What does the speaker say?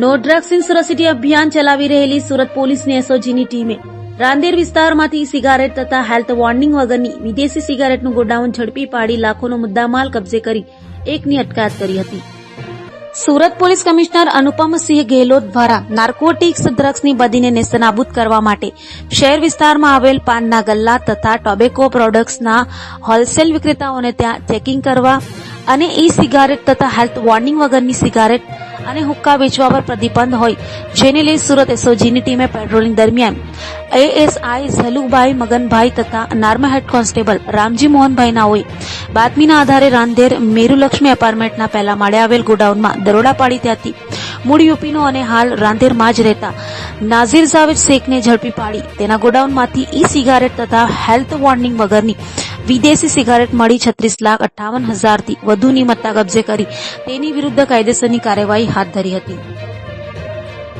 No drugs in Surat city અભિયાન ચલાવી રહેલી સુરત પોલીસની એસઓજીની ટીમે. રાંદેર વિસ્તારમાંથી સિગારેટ તથા હેલ્થ વોર્નિંગ વગરની વિદેશી સિગારેટનું ગોડાઉન ઝડપી પાડી લાખોનો મુદ્દામાલ કબજે કરી એકની અટકાયત કરી હતી. સુરત પોલીસ કમિશનર અનુપમસિંહ ગેહલોત દ્વારા નાર્કોટિક્સ ડ્રગ્સની બદીને નેસ્તનાબૂદ કરવા માટે શહેર વિસ્તારમાં આવેલ પાનના ગલ્લા તથા ટોબેકો પ્રોડક્ટ્સના હોલસેલ વિક્રેતાઓને ત્યાં ચેકિંગ કરવા અને ઈ સિગારેટ તથા હેલ્થ વોર્નિંગ વગરની સિગારેટ અને હુક્કા વેચવા પર પ્રતિબંધ હોય. જેને લઈ સુરત એસઓજીની ટીમે પેટ્રોલિંગ દરમિયાન એએસઆઈ ઝલુભાઈ મગનભાઈ તથા નાર્મા હેડ કોન્સ્ટેબલ રામજી મોહનભાઈના હોય. બાતમીના આધારે રાંધેર મેરુલક્ષ્મી એપાર્ટમેન્ટના પહેલા માળે આવેલ ગોડાઉનમાં દરોડા પાડી ત્યાંથી મૂળ યુપીનો અને હાલ રાંધેરમાં જ રહેતા નાઝીર જાવેદ શેખને ઝડપી પાડી. તેના ગોડાઉનમાંથી ઈ સિગારેટ તથા હેલ્થ વોર્નિંગ વગરની વિદેશી સિગારેટ મળી છત્રીસ લાખ અઠ્ઠાવન હજારથી વધુની મત્તા કબજે કરી. તેની વિરુદ્ધ કાયદેસરની કાર્યવાહી હાથ ધરી હતી.